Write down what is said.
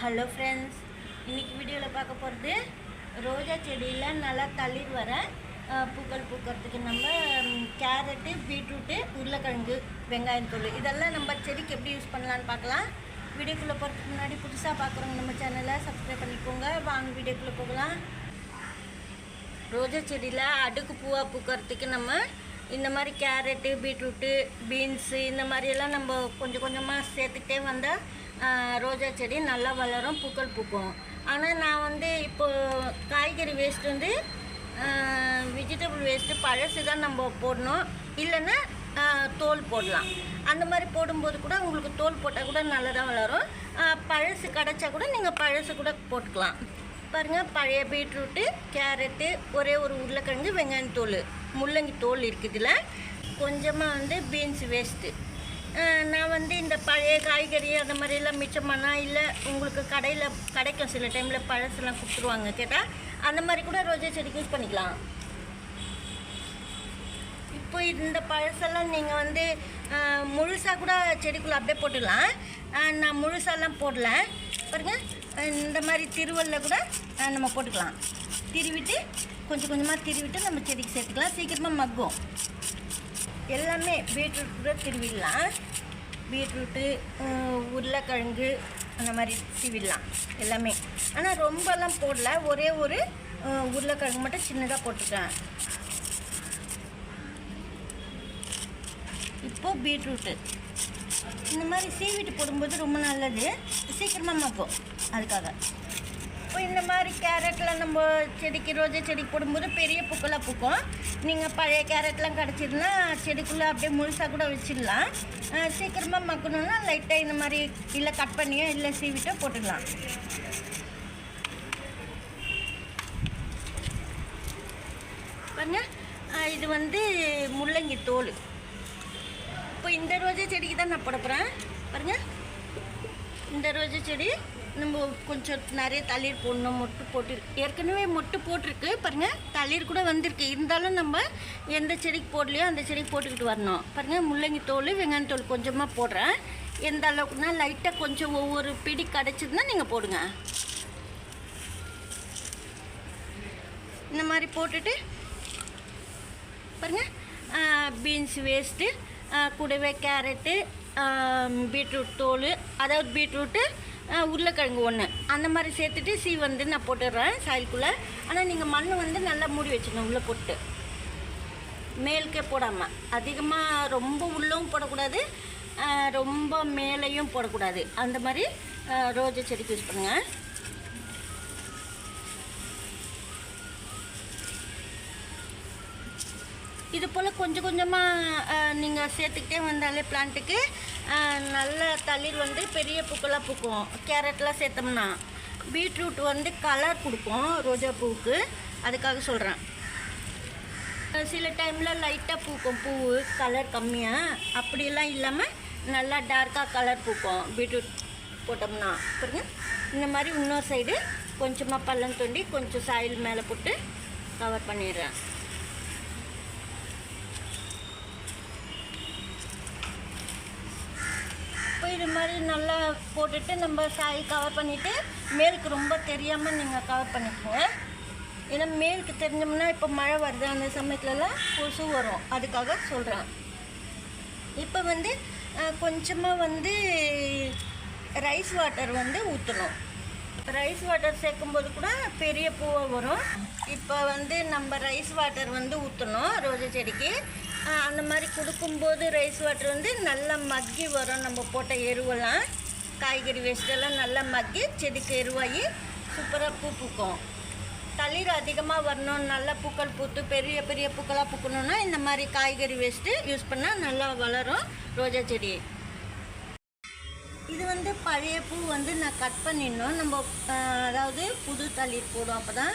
Hello friends இன்றைக்கி வீடியோவில் பார்க்க போகிறது ரோஜா செடியில் நல்லா தளிர் வர பூக்கள் பூக்கிறதுக்கு நம்ம கேரட்டு பீட்ரூட்டு உருளைக்கிழங்கு வெங்காயம் தூள் இதெல்லாம் நம்ம செடிக்கு எப்படி யூஸ் பண்ணலான்னு பார்க்கலாம். வீடியோக்குள்ளே போகிறதுக்கு முன்னாடி புதுசாக பார்க்குறவங்க நம்ம சேனலை சப்ஸ்கிரைப் பண்ணிக்கோங்க. வாங்க வீடியோக்குள்ளே போகலாம். ரோஜா செடியில் அடுக்கு பூவாக பூக்கிறதுக்கு நம்ம இந்த மாதிரி கேரட்டு பீட்ரூட்டு பீன்ஸு இந்த மாதிரியெல்லாம் நம்ம கொஞ்சம் கொஞ்சமாக சேர்த்துக்கிட்டே வந்தால் ரோஜா செடி நல்லா வளரும் பூக்கள் பூக்கும். ஆனால் நான் வந்து இப்போ காய்கறி வேஸ்ட் வந்து வெஜிடபிள் வேஸ்ட்டு பழசு தான் நம்ம போடணும். இல்லைன்னா தோல் போடலாம். அந்த மாதிரி போடும்போது கூட உங்களுக்கு தோல் போட்டால் கூட நல்லா தான் வளரும் பழசு கிடச்சா கூட நீங்கள் பழசு கூட போட்டுக்கலாம். பாருங்கள் பழைய பீட்ரூட்டு கேரட்டு ஒரே ஒரு உருளைக்கிழங்கு வெங்காயம் தோல். முள்ளங்கி தோல் இருக்குது இதில் கொஞ்சமாக வந்து பீன்ஸ் வேஸ்ட்டு நான் வந்து இந்த பழைய காய்கறி அந்த மாதிரிலாம் மிச்சம் இல்லை உங்களுக்கு கடையில் கிடைக்கும். சில டைமில் பழசெல்லாம் கொடுத்துருவாங்க கேட்டால் அந்த மாதிரி கூட ரோஜா செடிக்கு யூஸ் பண்ணிக்கலாம். இப்போ இந்த பழசெல்லாம் நீங்கள் வந்து முழுசாக கூட செடிக்குள்ளே அப்படியே போட்டுடலாம். நான் முழுசாலாம் போடல. பாருங்க இந்த மாதிரி திருவல்ல கூட நம்ம போட்டுக்கலாம். திருவிட்டு கொஞ்சம் கொஞ்சமாக திருவிட்டு நம்ம செடிக்கு சேர்த்துக்கலாம். சீக்கிரமாக மக்கும். எல்லாமே பீட்ரூட் கூட திருவிடலாம். பீட்ரூட்டு உருளைக்கிழங்கு அந்த மாதிரி திருவிடலாம். எல்லாமே. ஆனால் ரொம்பலாம் போடல. ஒரே ஒரு உருளைக்கிழங்கு மட்டும் சின்னதாக போட்டுருக்கேன் இப்போது பீட்ரூட்டு. இந்த மாதிரி சீவிட்டு போடும்போது ரொம்ப நல்லது. சீக்கிரமாக மக்கும். அதுக்காக. இப்போ இந்த மாதிரி கேரட்லாம் நம்ம செடிக்கு ரோஜா செடிக்கு போடும்போது பெரிய பூக்களாக பூக்கும். நீங்கள் பழைய கேரட்லாம் கிடச்சிதுன்னா செடிக்குள்ளே அப்படியே முழுசாக கூட வச்சிடலாம். சீக்கிரமாக மக்கணும்னா லைட்டாக இந்த மாதிரி இல்லை கட் பண்ணியோ இல்லை சீவிட்டோ போட்டுடலாம். பாருங்க இது வந்து முள்ளங்கி தோல். இப்போ இந்த ரோஜா செடிக்கு தான் நான் போட போகிறேன் பாருங்கள் இந்த ரோஜா செடி நம்ம கொஞ்சம் நிறைய தளிர் போடணும் மொட்டு போட்டு ஏற்கனவே மொட்டு போட்டிருக்கு. பாருங்கள் தளிர் கூட வந்திருக்கு. இருந்தாலும் நம்ம எந்த செடிக்கு போடலையோ அந்த செடிக்கு போட்டுக்கிட்டு வரணும். பாருங்கள் முள்ளங்கி தோல் வெங்காயத்தோல் கொஞ்சமாக போடுறேன். எந்த அளவுக்குன்னா லைட்டாக கொஞ்சம் ஒவ்வொரு பிடி கிடச்சிதுன்னா நீங்கள் போடுங்க. இந்த மாதிரி போட்டுட்டு பாருங்கள் பீன்ஸ் வேஸ்ட்டு கூடவே கேரட்டு பீட்ரூட் தோல் அதாவது பீட்ரூட்டு உருளைக்கிழங்கு ஒன்று அந்த மாதிரி சேர்த்துட்டு சீ வந்து நான் போட்டுடுறேன் சாயலுக்குள்ளே ஆனால் நீங்கள் மண் வந்து நல்லா மூடி வச்சுக்கணும் உள்ளே போட்டு. மேலுக்கே போடாமல் அதிகமாக ரொம்ப உள்ளவும் போடக்கூடாது. ரொம்ப மேலேயும் போடக்கூடாது. அந்த மாதிரி ரோஜா செடிக்கு யூஸ் பண்ணுங்கள் இது போல் கொஞ்சம் கொஞ்சமாக நீங்கள் சேர்த்துக்கிட்டே வந்தாலே பிளான்ட்டுக்கு நல்ல தளிர் வந்து பெரிய பூக்களாக பூக்கும். கேரட்லாம் சேர்த்தோம்னா பீட்ரூட் வந்து கலர் கொடுக்கும் ரோஜா பூவுக்கு. அதுக்காக சொல்கிறேன் சில டைமில் லைட்டாக பூக்கும் பூ கலர் கம்மியாக அப்படிலாம் இல்லாமல் நல்லா டார்க்காக கலர் பூக்கும். பீட்ரூட் போட்டோம்னா. பாருங்க. இந்த மாதிரி இன்னொரு சைடு கொஞ்சமாக பள்ளம் தோண்டி கொஞ்சம் சாயில் மேலே போட்டு கவர் பண்ணிடுறேன். இது மாதிரி நல்லா போட்டுட்டு நம்ம சாரி கவர் பண்ணிவிட்டு மேலுக்கு ரொம்ப தெரியாமல் நீங்கள் கவர் பண்ணிக்கோங்க. ஏன்னா மேலுக்கு தெரிஞ்சோம்னா இப்போ மழை வருது அந்த சமயத்துலலாம் கொசு வரும். அதுக்காக சொல்கிறேன் இப்போ வந்து கொஞ்சமாக வந்து ரைஸ் வாட்டர் வந்து ஊற்றணும் ரைஸ் வாட்டர் சேர்க்கும்போது கூட பெரிய பூவாக வரும். இப்போ வந்து நம்ம ரைஸ் வாட்டர் வந்து ஊற்றணும் ரோஜா செடிக்கு. அந்த மாதிரி கொடுக்கும்போது ரைஸ் வாட்டர் வந்து நல்லா மக்கி வரும். நம்ம போட்ட எருவெல்லாம் காய்கறி வேஸ்ட்டெல்லாம் நல்லா மக்கி செடிக்கு எருவாகி சூப்பராக பூ பூக்கும். தளிர் அதிகமாக வரணும் நல்லா பூக்கள் பூத்து பெரிய பெரிய பூக்களாக பூக்கணும்னா இந்த மாதிரி காய்கறி வேஸ்ட்டு யூஸ் பண்ணால் நல்லா வளரும் ரோஜா செடி. இது வந்து பழைய பூ வந்து நான் கட் பண்ணிடணும். நம்ம அதாவது புது தளிர் போடும் அப்போ தான்